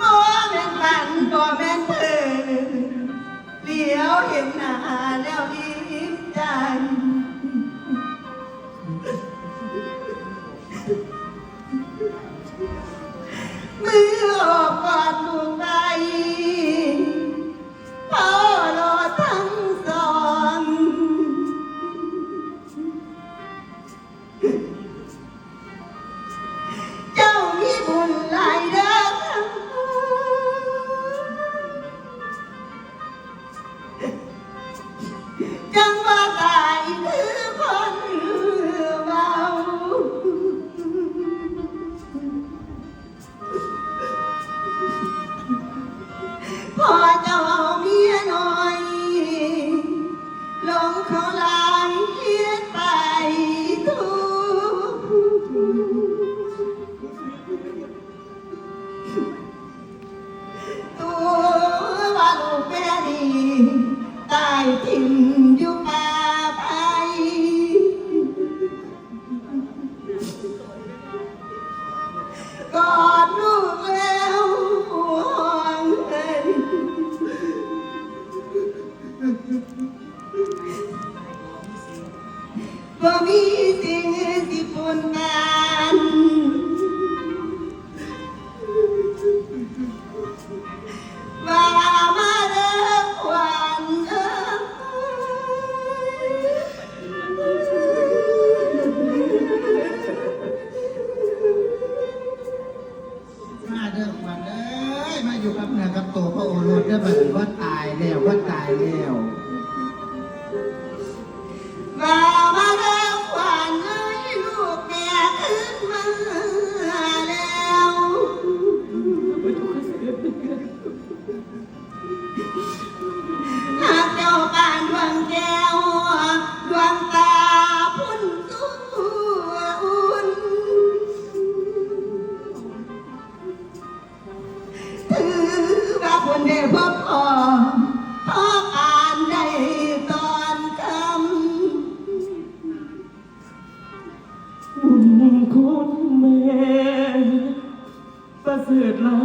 บ่แม่นฝันบ่แม่นเธอเลี้ยวเห็นหน้าแล้วอิ่มใจ มือออกกอดลูกไปพ่อรอทั้งสอง กอดลูกแล้วห่วงเอ้ยบ่มีสิ่ง อยู่กับเนื้อกับตัวพระโอรสได้อบัดนี้ว่าตายแล้วว่าตายแล้ว ได้พบพอพอการได้ตอนคำบุญคุณแม่ประเสริฐล้